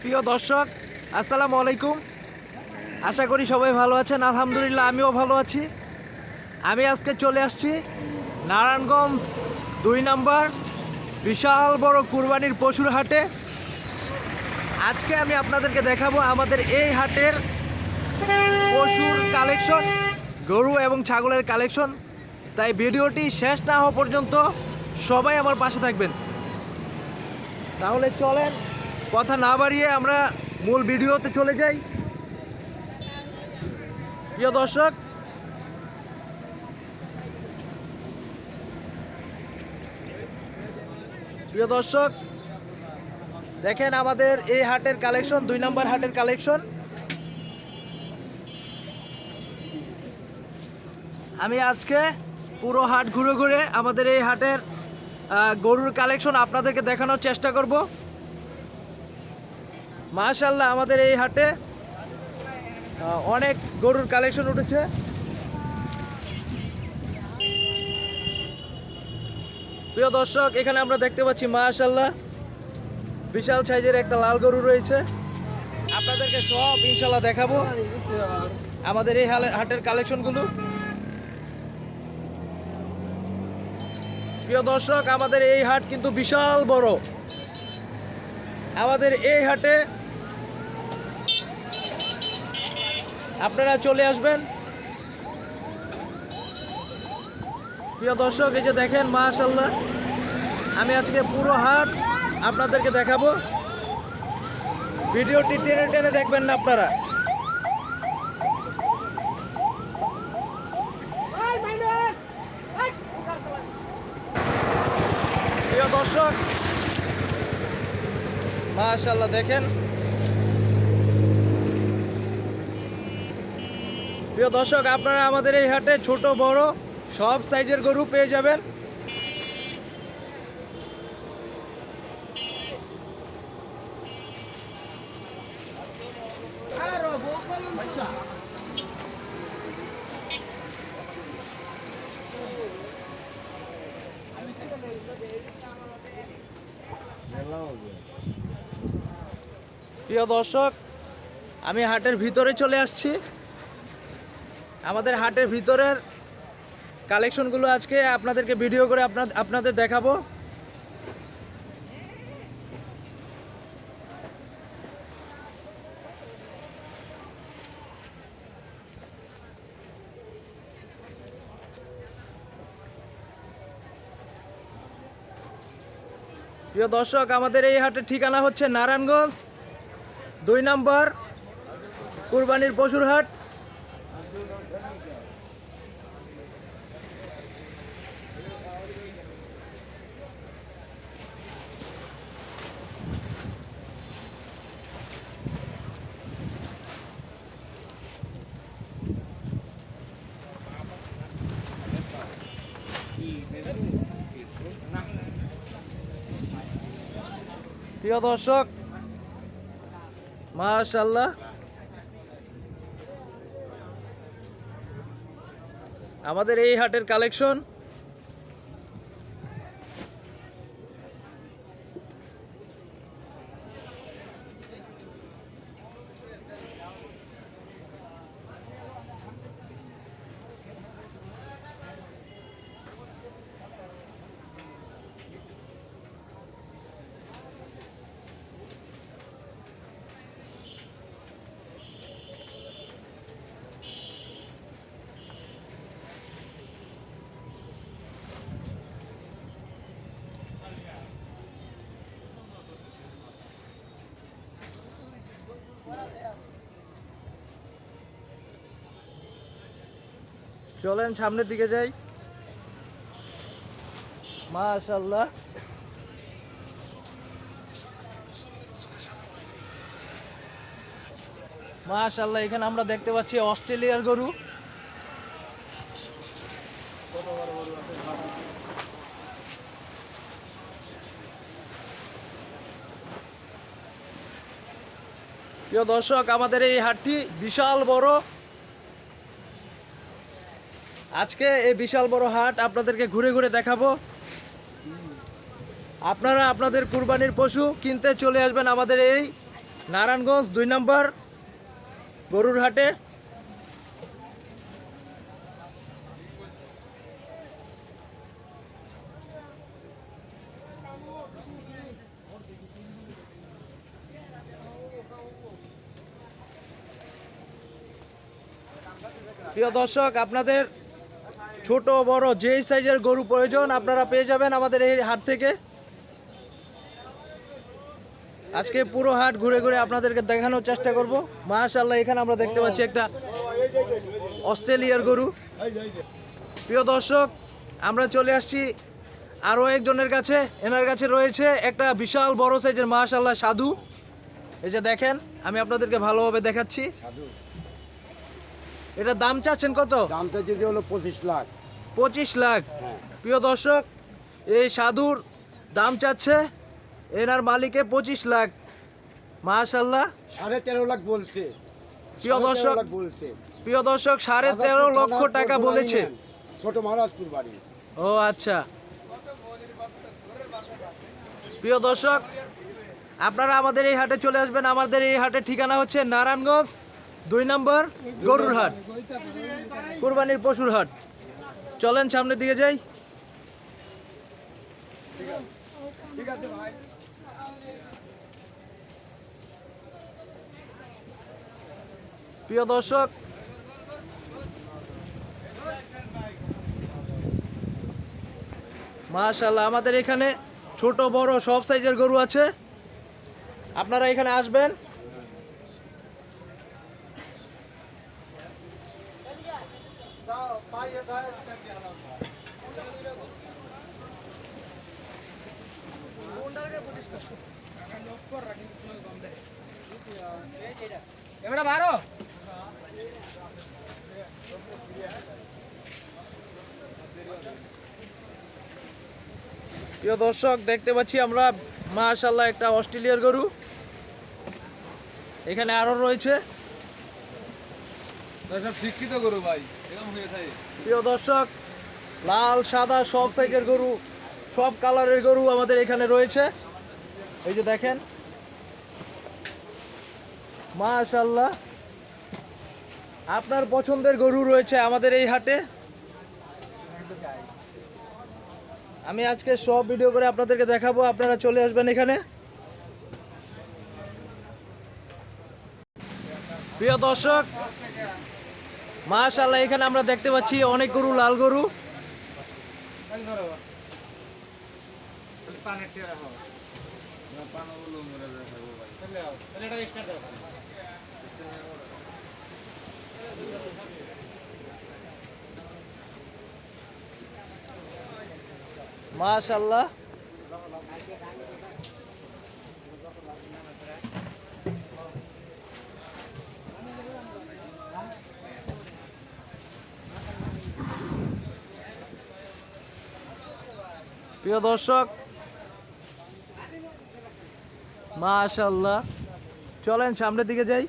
প্রিয় দর্শক, আসসালামু আলাইকুম। আশা করি সবাই ভালো আছেন। আলহামদুলিল্লাহ, আমিও ভালো আছি। আমি আজকে চলে আসছি নারায়ণগঞ্জ দুই নাম্বার বিশাল বড় কুরবানির পশুর হাটে। আজকে আমি আপনাদেরকে দেখাবো আমাদের এই হাটের পশুর কালেকশন, গরু এবং ছাগলের কালেকশন। তাই ভিডিওটি শেষ না হওয়া পর্যন্ত সবাই আমার পাশে থাকবেন। তাহলে চলেন কথা না বাড়িয়ে আমরা মূল ভিডিওতে চলে যাই। প্রিয় দর্শক প্রিয় দর্শক, দেখেন আমাদের এই হাটের কালেকশন, দুই নম্বর হাটের কালেকশন। আমি আজকে পুরো হাট ঘুরে ঘুরে আমাদের এই হাটের গরুর কালেকশন আপনাদেরকে দেখানোর চেষ্টা করব। মাশাল্লাহ আমাদের এই হাটে অনেক গরুর কালেকশন উঠেছে। প্রিয় দর্শক, এখানে আমরা দেখতে পাচ্ছি মাশাল্লাহ বিশাল সাইজের একটা লাল গরু রয়েছে। আপনাদেরকে সব ইনশাল্লাহ দেখাবো আমাদের এই হাটের কালেকশনগুলো। প্রিয় দর্শক, আমাদের এই হাট কিন্তু বিশাল বড়। আমাদের এই হাটে আপনারা চলে আসবেন। প্রিয় দর্শক, এই যে দেখেন মাশাল্লাহ আমি আজকে পুরো হাট আপনাদেরকে দেখাবো। ভিডিওটি টেনে টেনে দেখবেন না আপনারা। প্রিয় দর্শক মাশাল্লাহ দেখেন। প্রিয় দর্শক, আপনারা আমাদের এই হাটে ছোট, বড় সব সাইজের গরু পেয়ে যাবেন। প্রিয় দর্শক, আমি হাটের ভিতরে চলে আসছি। আমাদের হাটের ভিতরের কালেকশনগুলো আজকে আপনাদেরকে ভিডিও করে আপনাদের দেখাবো। প্রিয় দর্শক, আমাদের এই হাটের ঠিকানা হচ্ছে নারায়ণগঞ্জ, দুই নম্বর কুরবানির পশুর হাট। প্রিয় দর্শক মাশাল্লাহ আমাদের এই হাটের কালেকশন চলেন সামনের দিকে যাই। মাশাল্লাহ মাশাল্লাহ এখানে আমরা দেখতে পাচ্ছি অস্ট্রেলিয়ার গরু। প্রিয় দর্শক, আমাদের এই হাটটি বিশাল বড়। আজকে এই বিশাল বড় হাট আপনাদেরকে ঘুরে ঘুরে দেখাবো। আপনারা আপনাদের কুরবানির পশু কিনতে চলে আসবেন আমাদের এই নারায়ণগঞ্জ দুই নম্বর গরুর হাটে। প্রিয় দর্শক, আপনাদের ছোট, বড়, যেই সাইজের গরু প্রয়োজন, আপনারা পেয়ে যাবেন আমাদের এই হাট থেকে। আজকে পুরো হাট ঘুরে ঘুরে আপনাদেরকে দেখানোর চেষ্টা করব। মাশাল্লাহ এখানে আমরা দেখতে পাচ্ছি একটা অস্ট্রেলিয়ার গরু। প্রিয় দর্শক, আমরা চলে আসছি আরও একজনের কাছে। এনার কাছে রয়েছে একটা বিশাল বড় সাইজের মাশাল্লাহ সাধু। এই যে দেখেন, আমি আপনাদেরকে ভালোভাবে দেখাচ্ছি। এটা দাম চাচ্ছেন কত? দামটা যদি হলো পঁচিশ লাখ। পঁচিশ লাখ। হ্যাঁ। প্রিয় দর্শক এই সাধুর দাম চাচ্ছে এনার মালিকে পঁচিশ লাখ। মাশাল্লাহ সাড়ে তেরো লাখ বলছে। প্রিয় দর্শক বলছে। প্রিয় দর্শক সাড়ে তেরো লক্ষ টাকা বলেছে। ছোট মহারাজপুর বাড়ি। ও আচ্ছা। প্রিয় দর্শক আপনারা আমাদের এই হাটে চলে আসবেন। আমাদের এই হাটের ঠিকানা হচ্ছে নারায়ণগঞ্জ দুই নম্বর, গরুর হাট। কুরবানির পশুর হাট। চলেন সামনের দিকে যাই। প্রিয় দর্শক মাশাল্লাহ আমাদের এখানে ছোট, বড়, সব সাইজের গরু আছে। আপনারা এখানে আসবেন। প্রিয় দর্শক দেখতে পাচ্ছি আমরা মাশাল্লাহ একটা অস্ট্রেলিয়ার গরু। এখানে আরও রয়েছে। শিক্ষিত করো ভাই প্রিয় দর্শক লাল সাদা সব সাইজের গরু সব কালারের গরু আমাদের এখানে রয়েছে। এই যে দেখেন। মাশাল্লাহ আপনার পছন্দের গরু রয়েছে আমাদের এই হাটে। আমি আজকে সব ভিডিও করে আপনাদেরকে দেখাবো, আপনারা চলে আসবেন এখানে। প্রিয় দর্শক মাশাল্লাহ এখানে আমরা দেখতে পাচ্ছি অনেক গরু, লাল গরু। এটা স্টার্ট করো মাশাল্লাহ প্রিয় দর্শক মাশাল্লাহ চলেন সামনের দিকে যাই।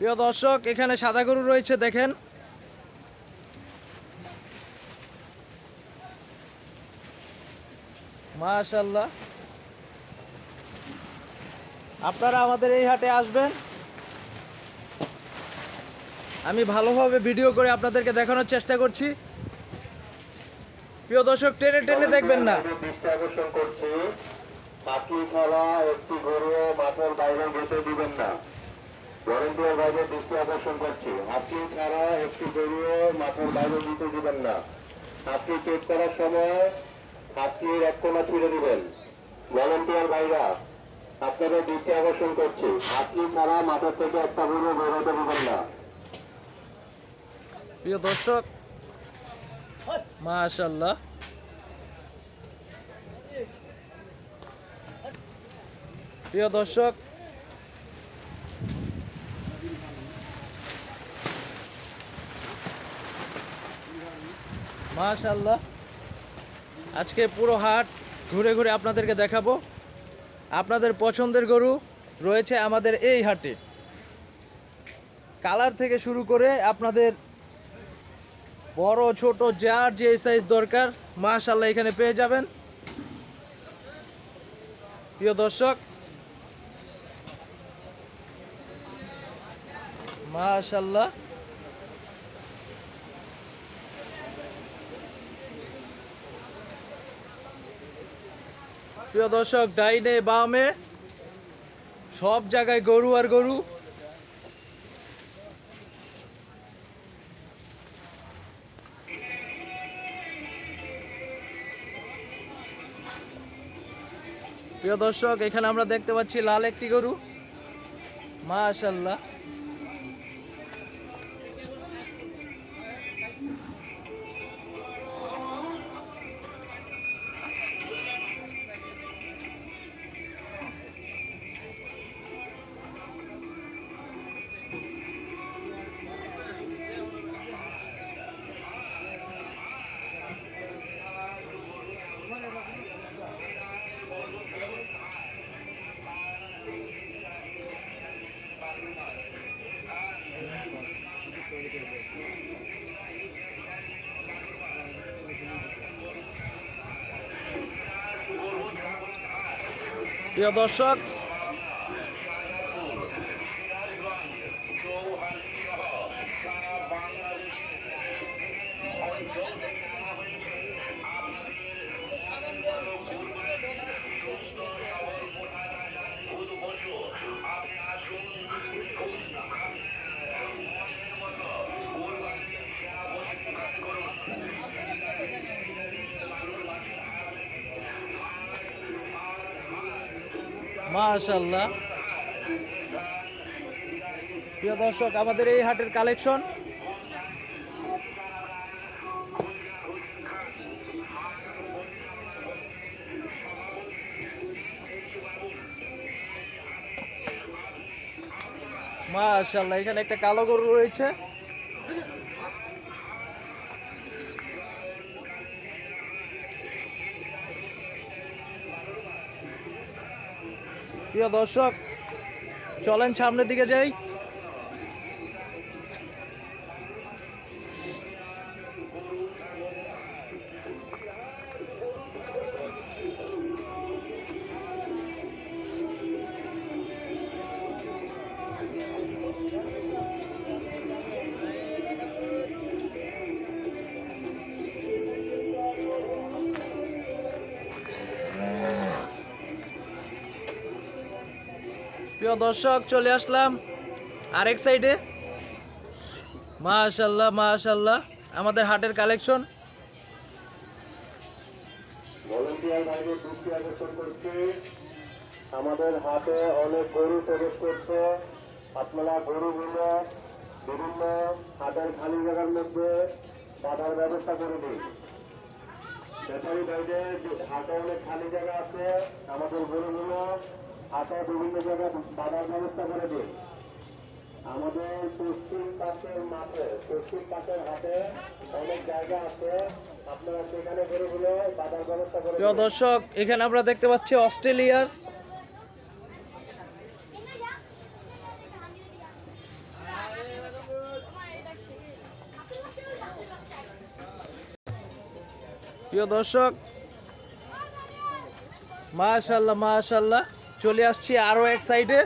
প্রিয় দর্শক, এখানে সাদা গরু রয়েছে, দেখেন। মাশাল্লাহ আপনারা আমাদের এই হাটে আসবেন। আমি ভালোভাবে ভিডিও করে আপনাদেরকে দেখানোর চেষ্টা করছি। প্রিয় দর্শক, টেনে টেনে দেখবেন না। পাখি ছাড়া একটি গরু মাঠের বাইরে যেতে দিবেন না। ভলেন্টিয়ার বাইরে দৃষ্টি আকর্ষণ করছি। হাতি ছাড়া একটি গরু মাঠের বাইরে দিতে দিবেন না। হাতি চেক করার সময় হাতির এক কোনা ছিঁড়ে দিবেন। ভলেন্টিয়ার ভাইরা, আপনাদের দৃষ্টি আকর্ষণ করছি। হাতি ছাড়া মাঠের থেকে একটা গরু বেরোতে দিবেন না। প্রিয় দর্শক মাশাল্লাহ প্রিয় দর্শক মাশাল্লাহ আজকে পুরো হাট ঘুরে ঘুরে আপনাদেরকে দেখাবো। আপনাদের পছন্দের গরু রয়েছে আমাদের এই হাটে। কালার থেকে শুরু করে আপনাদের বড়, ছোট, যার যে সাইজ দরকার মাশাল্লাহ এখানে পেয়ে যাবেন। প্রিয় দর্শক মাশাল্লাহ প্রিয় দর্শক, ডাইনে বামে সব জায়গায় গরু আর গরু। প্রিয় দর্শক, এখানে আমরা দেখতে পাচ্ছি লাল একটি গরু। মাশাল্লাহ প্রিয় দর্শক মাশাল্লাহ প্রিয় দর্শক আমাদের এই হাটের কালেকশন। মাশাল্লাহ এখানে একটা কালো গরু রয়েছে। প্রিয় দর্শক চলেন সামনের দিকে যাই। প্রিয় দর্শক, চলে আসলাম আরেক সাইডে। মাশাল্লাহ মাশাল্লাহ আমাদের হাটের কালেকশন। আমাদের হাতে অনেক গরু প্রবেশ করছে। আপনারা গরুগুলো বিভিন্ন হাটের খালি জায়গার মধ্যে বাধার ব্যবস্থা করে দিন। ব্যাপারী হাটে অনেক খালি জায়গা আছে, আমাদের গরুগুলো হাটে বিভিন্ন জায়গায় বাধার ব্যবস্থা করে দিন আমাদের পশ্চিম পাশের মাঠে পশ্চিম পাশের হাটে অনেক জায়গা আছে। আপনারা সেখানে গরুগুলো বাধার ব্যবস্থা করে প্রিয়। দর্শক এখানে আমরা দেখতে পাচ্ছি অস্ট্রেলিয়ার প্রিয় দর্শক মাশাল্লাহ মাশাল্লাহ চলে আসছি আরও এক সাইডে।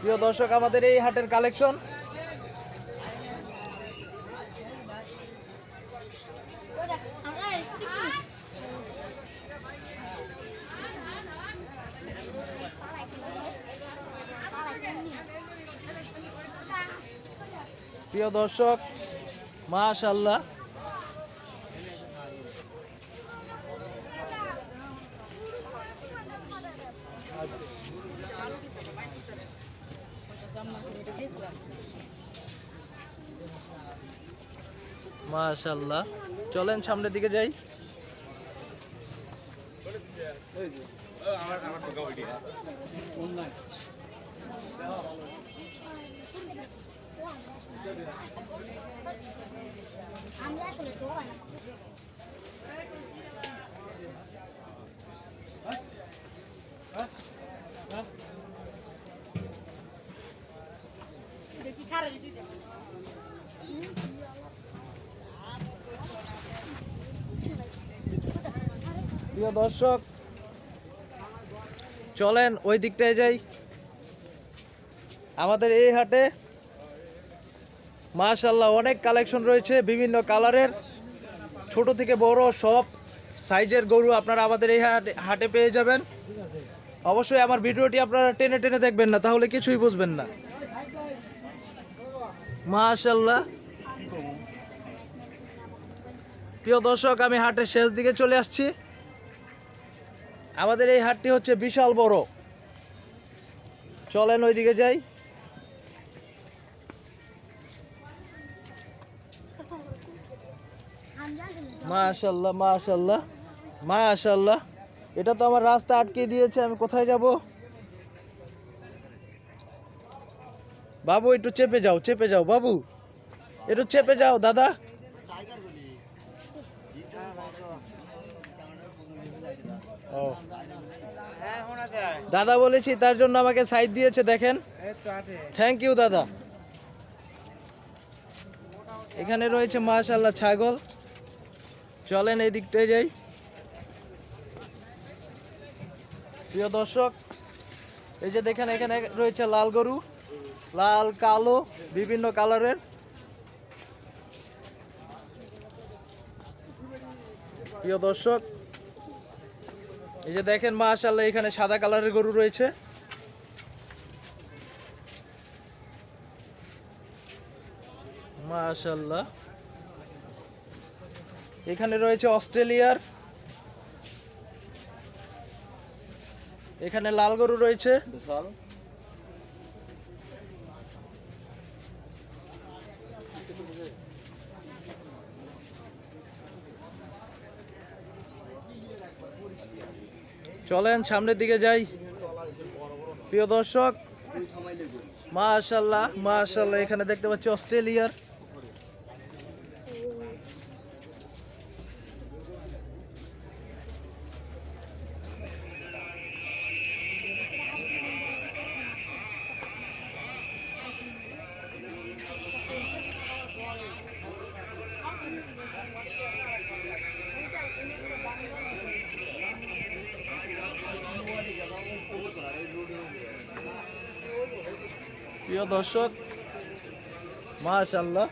প্রিয় দর্শক আমাদের এই হাটের কালেকশন। প্রিয় দর্শক মাশাল্লাহ মাশাল্লাহ চলেন সামনের দিকে যাই আমি আসলে তো দেখি খারাপ প্রিয় দর্শক চলেন ওই দিকটায় যাই। আমাদের এই হাটে মাশাল্লাহ অনেক কালেকশন রয়েছে বিভিন্ন কালারের। ছোট থেকে বড় সব সাইজের গরু আপনারা আমাদের এই হাটে পেয়ে যাবেন। অবশ্যই আমার ভিডিওটি আপনারা টেনে টেনে দেখবেন না, তাহলে কিছুই বুঝবেন না। মাশাল্লাহ প্রিয় দর্শক, আমি হাটের শেষ দিকে চলে আসছি। আমাদের এই হাটটি হচ্ছে বিশাল বড়। চলেন ওইদিকে যাই। মাশাল্লাহ মাশাল্লাহ মাশাল্লাহ। এটা তো আমার রাস্তা আটকে দিয়েছে, আমি কোথায় যাব? বাবু, একটু চেপে যাও চেপে যাও, বাবু। একটু চেপে যাও, দাদা। দাদা বলেছি, তার জন্য আমাকে সাইড দিয়েছে, দেখেন। থ্যাংক ইউ দাদা। এখানে রয়েছে, মাশাল্লাহ, ছাগল। চলেন এই দিকটায় যাই। প্রিয় দর্শক, এই যে দেখেন এখানে রয়েছে লাল গরু, লাল, কালো, বিভিন্ন কালারের। প্রিয় দর্শক, এই যে দেখেন মাশাল্লাহ এখানে সাদা কালারের গরু রয়েছে। মাশাল্লাহ এখানে রয়েছে অস্ট্রেলিয়ার। এখানে লাল গরু রয়েছে। চলেন সামনের দিকে যাই। প্রিয় দর্শক মাশাল্লাহ মাশাল্লাহ এখানে দেখতে পাচ্ছি অস্ট্রেলিয়ার। প্রিয় দর্শক মাশাল্লাহ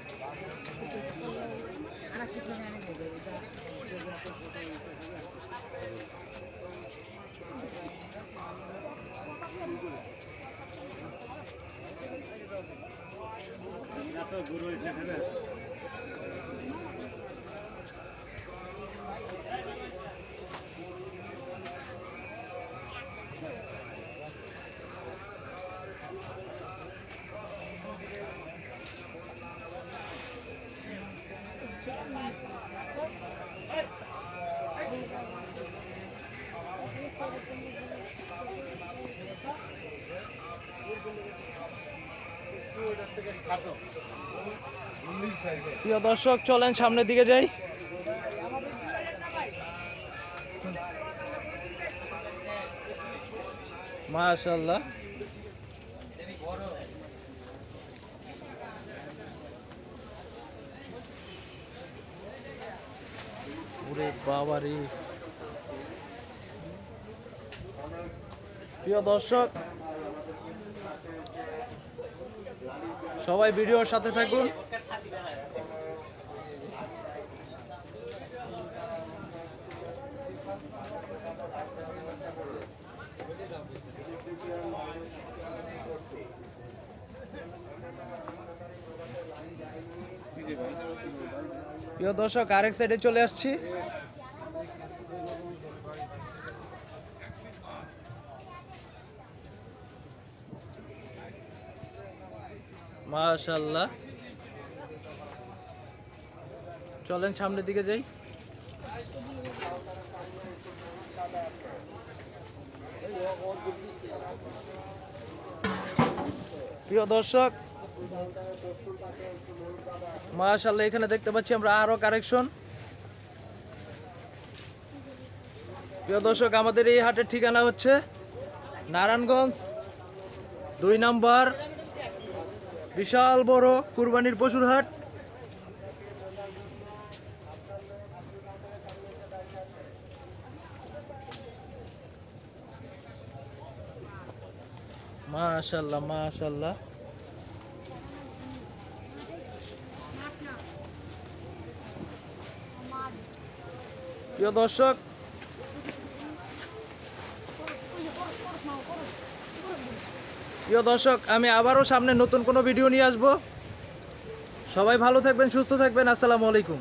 প্রিয় দর্শক, চলেন সামনের দিকে যাই। মাশাল্লাহ ওরে বাবা রে প্রিয় দর্শক, সবাই ভিডিওর সাথে থাকুন। প্রিয় দর্শক আরেক সাইডে চলে আসছি। মাশাল্লাহ চলেন সামনের দিকে যাই। প্রিয় দর্শক মাশাল্লাহ এখানে দেখতে পাচ্ছি আমরা আরও কারেকশন। প্রিয় দর্শক, আমাদের এই হাটের ঠিকানা হচ্ছে নারায়ণগঞ্জ, দুই নাম্বার, বিশাল বড় কুরবানির পশুর হাট। মাশাল্লাহ মাশাল্লাহ প্রিয় দর্শক প্রিয় দর্শক, আমি আবারও সামনে নতুন কোনো ভিডিও নিয়ে আসব। সবাই ভালো থাকবেন, সুস্থ থাকবেন। আসসালামু আলাইকুম।